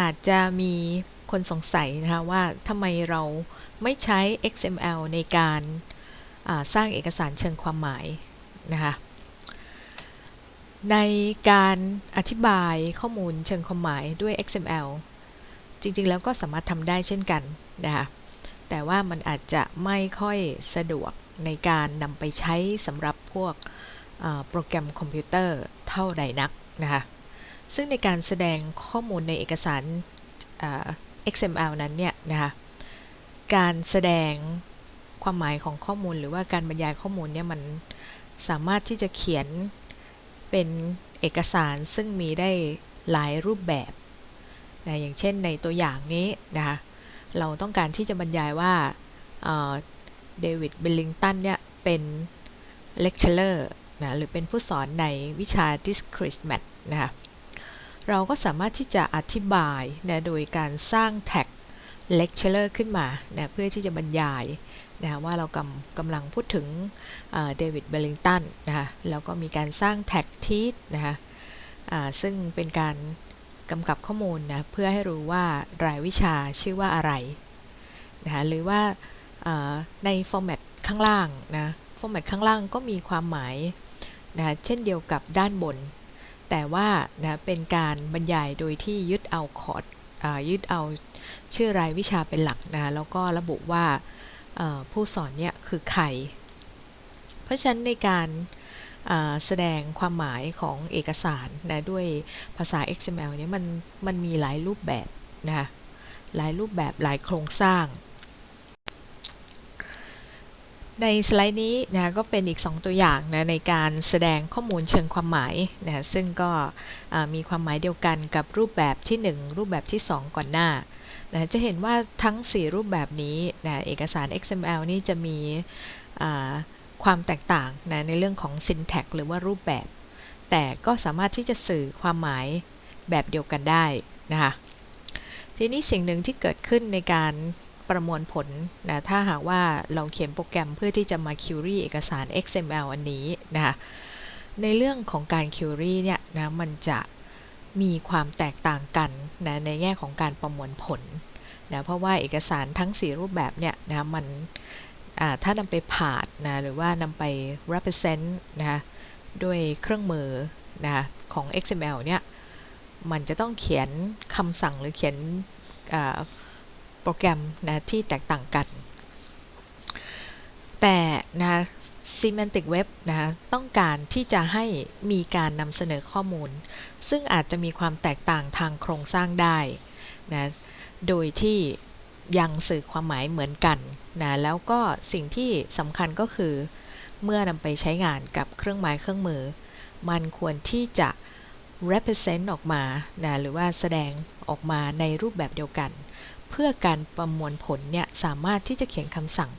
อาจจะมีคนสงสัยนะคะว่าทำไมเราไม่ใช้ XML ในการสร้างเอกสารเชิงความหมายนะคะในการอธิบายข้อมูลเชิงความหมายด้วย XML จริงๆ แล้วก็สามารถทำได้เช่นกันนะคะแต่ว่ามันอาจจะไม่ค่อยสะดวกในการนำไปใช้สำหรับพวกโปรแกรมคอมพิวเตอร์เท่าใดนักนะคะ ซึ่งในการแสดงข้อมูลในเอกสาร XML นั้นเนี่ยนะคะการแสดงความหมายของข้อมูลหรือว่าการบรรยายข้อมูลเนี่ยมันสามารถที่จะเขียนเป็นเอกสารซึ่งมีได้หลายรูปแบบนะอย่างเช่นในตัวอย่างนี้นะคะเราต้องการที่จะบรรยายว่าเดวิดเบลลิงตันเนี่ยเป็นเลคเชอร์นะหรือเป็นผู้สอนในวิชา discrete math นะคะ เราก็สามารถที่จะอธิบายนะโดยการสร้างแท็ก lecturer ขึ้นมานะเพื่อที่จะบรรยายนะว่าเรากำกำลังพูดถึงเดวิดเบลลิงตันนะคะแล้วก็มีการสร้างแท็กทีสนะคะซึ่งเป็นการกำกับข้อมูลนะเพื่อให้รู้ว่ารายวิชาชื่อว่าอะไรนะคะหรือว่าในฟอร์แมตข้างล่างนะฟอร์แมตข้างล่างก็มีความหมายนะเช่นเดียวกับด้านบน แต่ว่านะเป็นการบรรยายโดยที่ยึดเอาคอร์ดยึดเอาชื่อรายวิชาเป็นหลักนะแล้วก็ระบุว่าผู้สอนเนี่ยคือใคร เพราะฉะนั้นในการแสดงความหมายของเอกสารนะด้วยภาษา XML เนี่ยมันมันมีหลายรูปแบบนะหลายรูปแบบหลายโครงสร้าง ในสไลด์นี้นะก็เป็นอีก 2 ตัวอย่างนะในการแสดงข้อมูลเชิงความหมายนะซึ่งก็มีความหมายเดียวกันกับรูปแบบที่ 1 รูปแบบที่ 2 ก่อนหน้านะจะเห็นว่าทั้ง 4 รูปแบบนี้นะเอกสาร XML นี่จะมีความแตกต่างนะในเรื่องของ syntax หรือว่ารูปแบบ แต่ก็สามารถที่จะสื่อความหมายแบบเดียวกันได้นะคะทีนี้สิ่งหนึ่งที่เกิดขึ้นในการ ประมวลผลนะถ้าหากว่าเราเขียนโปรแกรมเพื่อที่จะมา query เอกสาร XML อันนี้นะคะในเรื่องของการ query เนี่ยนะมันจะมีความแตกต่างกันนะในแง่ของการประมวลผลนะเพราะว่าเอกสารทั้ง 4 รูปแบบเนี่ยนะมันถ้านำไปผ่านนะหรือว่านำไป represent นะด้วยเครื่องมือนะของ XML เนี่ยมันจะต้องเขียนคำสั่งหรือเขียน โปรแกรมนะที่แตกต่างกัน แต่นะ Semantic Web นะต้องการที่จะให้มีการนำเสนอข้อมูล ซึ่งอาจจะมีความแตกต่างทางโครงสร้างได้นะโดยที่ยังสื่อความหมายเหมือนกันนะแล้วก็สิ่งที่สำคัญก็คือ เมื่อนำไปใช้งานกับเครื่องหมายเครื่องมือ มันควรที่จะ represent ออกมานะหรือว่าแสดงออกมาในรูปแบบเดียวกัน เพื่อการประมวลผลเนี่ยสามารถที่จะเขียนคำสั่ง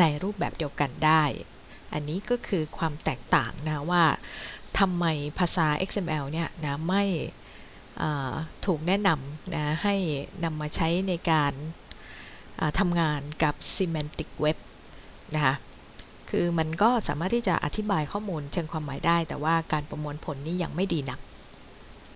ในรูปแบบเดียวกันได้ อันนี้ก็คือความแตกต่างนะว่าทำไมภาษา XML เนี่ยนะไม่ถูกแนะนำนะให้นำมาใช้ในการทำงานกับ Semantic Web นะคะคือมันก็สามารถที่จะอธิบายข้อมูลเชิงความหมายได้ แต่ว่าการประมวลผลนี่ยังไม่ดีนัก